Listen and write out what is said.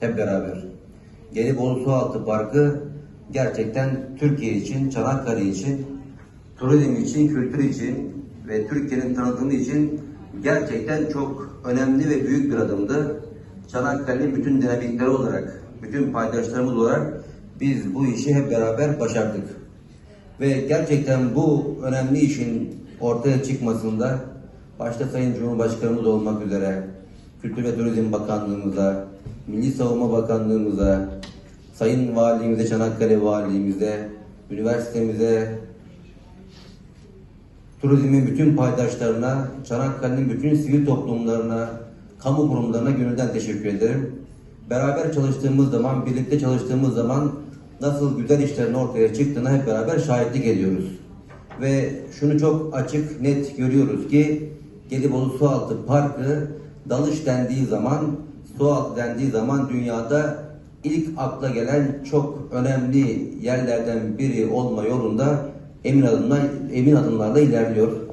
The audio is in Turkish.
hep beraber. Gelibolu Sualtı Parkı gerçekten Türkiye için, Çanakkale için, turizm için, kültür için ve Türkiye'nin tanıtımı için gerçekten çok önemli ve büyük bir adımdı. Çanakkale'nin bütün dinamikleri olarak, bütün paydaşlarımız olarak biz bu işi hep beraber başardık. Ve gerçekten bu önemli işin ortaya çıkmasında başta Sayın Cumhurbaşkanımız olmak üzere Kültür ve Turizm Bakanlığımıza, Milli Savunma Bakanlığımıza, Sayın Valimize, Çanakkale Valimize, üniversitemize, turizmin bütün paydaşlarına, Çanakkale'nin bütün sivil toplumlarına, kamu kurumlarına gönülden teşekkür ederim. Beraber çalıştığımız zaman, birlikte çalıştığımız zaman nasıl güzel işlerin ortaya çıktığına hep beraber şahitlik ediyoruz. Ve şunu çok açık, net görüyoruz ki Gelibolu Sualtı Parkı dalış dendiği zaman, sualtı dendiği zaman dünyada ilk akla gelen çok önemli yerlerden biri olma yolunda emin adımlar, emin adımlarla ilerliyor.